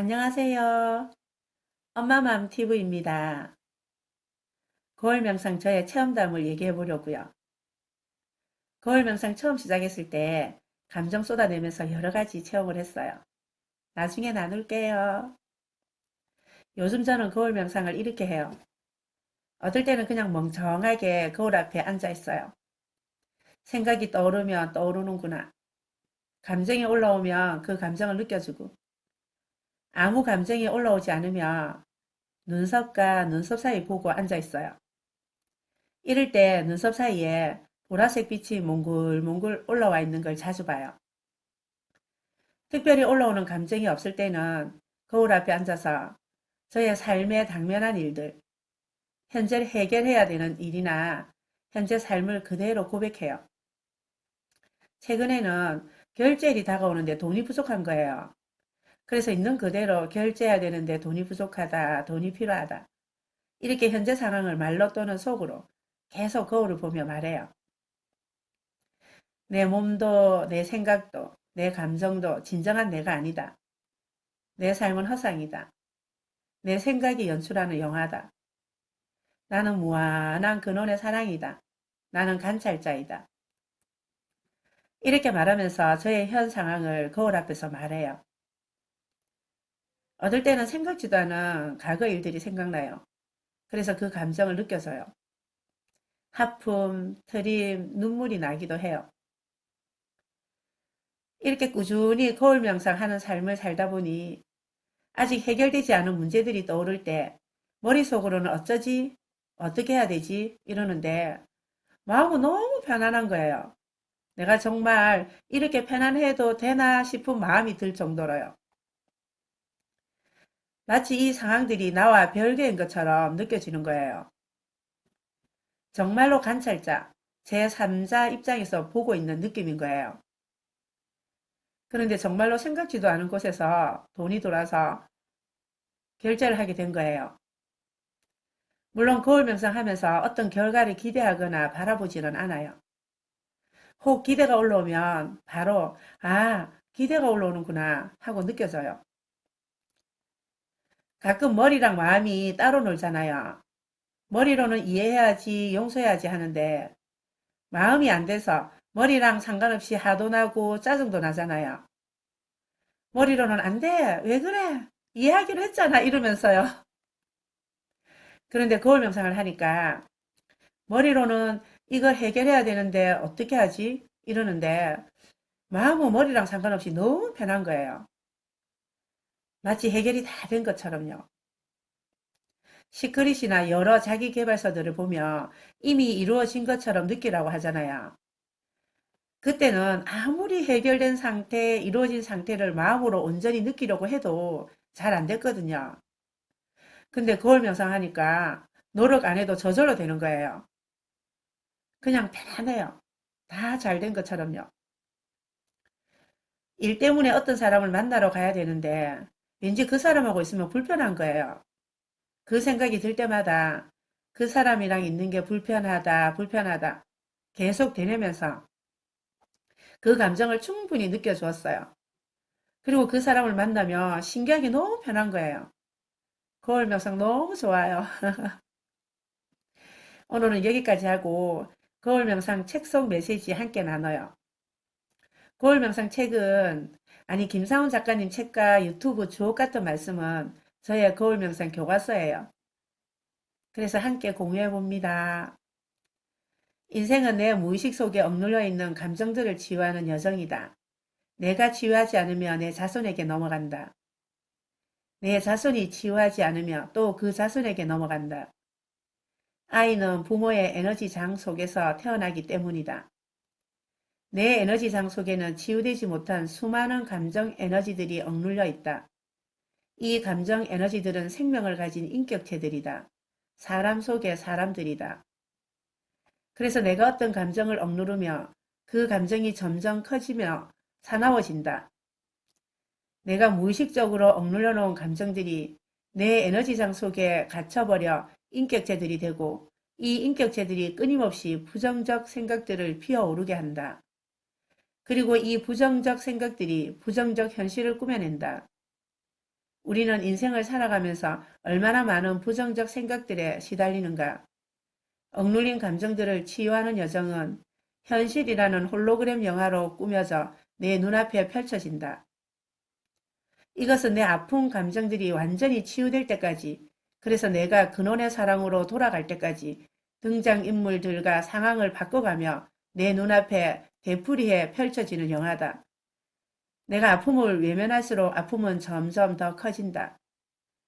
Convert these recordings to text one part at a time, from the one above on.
안녕하세요. 엄마맘 TV입니다. 거울 명상 저의 체험담을 얘기해 보려고요. 거울 명상 처음 시작했을 때 감정 쏟아내면서 여러 가지 체험을 했어요. 나중에 나눌게요. 요즘 저는 거울 명상을 이렇게 해요. 어떨 때는 그냥 멍청하게 거울 앞에 앉아 있어요. 생각이 떠오르면 떠오르는구나. 감정이 올라오면 그 감정을 느껴주고 아무 감정이 올라오지 않으면 눈썹과 눈썹 사이 보고 앉아 있어요. 이럴 때 눈썹 사이에 보라색 빛이 몽글몽글 올라와 있는 걸 자주 봐요. 특별히 올라오는 감정이 없을 때는 거울 앞에 앉아서 저의 삶에 당면한 일들, 현재 해결해야 되는 일이나 현재 삶을 그대로 고백해요. 최근에는 결제일이 다가오는데 돈이 부족한 거예요. 그래서 있는 그대로 결제해야 되는데 돈이 부족하다, 돈이 필요하다. 이렇게 현재 상황을 말로 또는 속으로 계속 거울을 보며 말해요. 내 몸도, 내 생각도, 내 감정도 진정한 내가 아니다. 내 삶은 허상이다. 내 생각이 연출하는 영화다. 나는 무한한 근원의 사랑이다. 나는 관찰자이다. 이렇게 말하면서 저의 현 상황을 거울 앞에서 말해요. 어떨 때는 생각지도 않은 과거 일들이 생각나요. 그래서 그 감정을 느껴져요. 하품, 트림, 눈물이 나기도 해요. 이렇게 꾸준히 거울 명상하는 삶을 살다 보니 아직 해결되지 않은 문제들이 떠오를 때 머릿속으로는 어쩌지? 어떻게 해야 되지? 이러는데 마음은 너무 편안한 거예요. 내가 정말 이렇게 편안해도 되나 싶은 마음이 들 정도로요. 마치 이 상황들이 나와 별개인 것처럼 느껴지는 거예요. 정말로 관찰자, 제3자 입장에서 보고 있는 느낌인 거예요. 그런데 정말로 생각지도 않은 곳에서 돈이 돌아서 결제를 하게 된 거예요. 물론 거울 명상하면서 어떤 결과를 기대하거나 바라보지는 않아요. 혹 기대가 올라오면 바로 아 기대가 올라오는구나 하고 느껴져요. 가끔 머리랑 마음이 따로 놀잖아요. 머리로는 이해해야지 용서해야지 하는데 마음이 안 돼서 머리랑 상관없이 화도 나고 짜증도 나잖아요. 머리로는 안 돼. 왜 그래? 이해하기로 했잖아. 이러면서요. 그런데 거울 명상을 하니까 머리로는 이걸 해결해야 되는데 어떻게 하지? 이러는데 마음은 머리랑 상관없이 너무 편한 거예요. 마치 해결이 다 된 것처럼요. 시크릿이나 여러 자기 개발서들을 보며 이미 이루어진 것처럼 느끼라고 하잖아요. 그때는 아무리 해결된 상태, 이루어진 상태를 마음으로 온전히 느끼려고 해도 잘 안 됐거든요. 근데 거울 명상하니까 노력 안 해도 저절로 되는 거예요. 그냥 편안해요. 다 잘 된 것처럼요. 일 때문에 어떤 사람을 만나러 가야 되는데 왠지 그 사람하고 있으면 불편한 거예요. 그 생각이 들 때마다 그 사람이랑 있는 게 불편하다, 불편하다 계속 되뇌면서 그 감정을 충분히 느껴주었어요. 그리고 그 사람을 만나면 신기하게 너무 편한 거예요. 거울 명상 너무 좋아요. 오늘은 여기까지 하고 거울 명상 책 속 메시지 함께 나눠요. 거울 명상 책은 아니 김상훈 작가님 책과 유튜브 주옥 같은 말씀은 저의 거울 명상 교과서예요. 그래서 함께 공유해 봅니다. 인생은 내 무의식 속에 억눌려 있는 감정들을 치유하는 여정이다. 내가 치유하지 않으면 내 자손에게 넘어간다. 내 자손이 치유하지 않으면 또 그 자손에게 넘어간다. 아이는 부모의 에너지 장 속에서 태어나기 때문이다. 내 에너지장 속에는 치유되지 못한 수많은 감정 에너지들이 억눌려 있다. 이 감정 에너지들은 생명을 가진 인격체들이다. 사람 속의 사람들이다. 그래서 내가 어떤 감정을 억누르며 그 감정이 점점 커지며 사나워진다. 내가 무의식적으로 억눌러 놓은 감정들이 내 에너지장 속에 갇혀버려 인격체들이 되고 이 인격체들이 끊임없이 부정적 생각들을 피어오르게 한다. 그리고 이 부정적 생각들이 부정적 현실을 꾸며낸다. 우리는 인생을 살아가면서 얼마나 많은 부정적 생각들에 시달리는가. 억눌린 감정들을 치유하는 여정은 현실이라는 홀로그램 영화로 꾸며져 내 눈앞에 펼쳐진다. 이것은 내 아픈 감정들이 완전히 치유될 때까지, 그래서 내가 근원의 사랑으로 돌아갈 때까지 등장인물들과 상황을 바꿔가며 내 눈앞에 되풀이해 펼쳐지는 영화다. 내가 아픔을 외면할수록 아픔은 점점 더 커진다.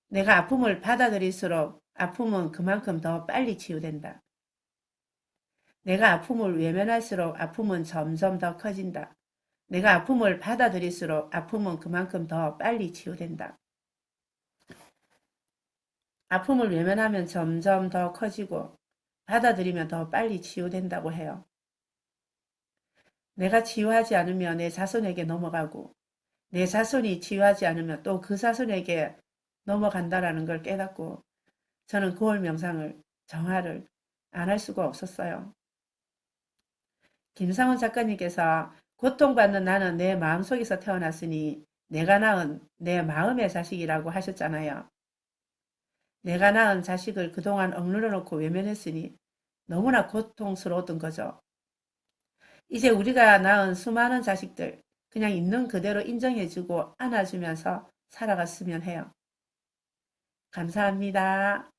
내가 아픔을 받아들일수록 아픔은 그만큼 더 빨리 치유된다. 내가 아픔을 외면할수록 아픔은 점점 더 커진다. 내가 아픔을 받아들일수록 아픔은 그만큼 더 빨리 치유된다. 아픔을 외면하면 점점 더 커지고 받아들이면 더 빨리 치유된다고 해요. 내가 치유하지 않으면 내 자손에게 넘어가고 내 자손이 치유하지 않으면 또 그 자손에게 넘어간다라는 걸 깨닫고 저는 9월 명상을 정화를 안 할 수가 없었어요. 김상훈 작가님께서 고통받는 나는 내 마음속에서 태어났으니 내가 낳은 내 마음의 자식이라고 하셨잖아요. 내가 낳은 자식을 그동안 억눌러 놓고 외면했으니 너무나 고통스러웠던 거죠. 이제 우리가 낳은 수많은 자식들 그냥 있는 그대로 인정해주고 안아주면서 살아갔으면 해요. 감사합니다.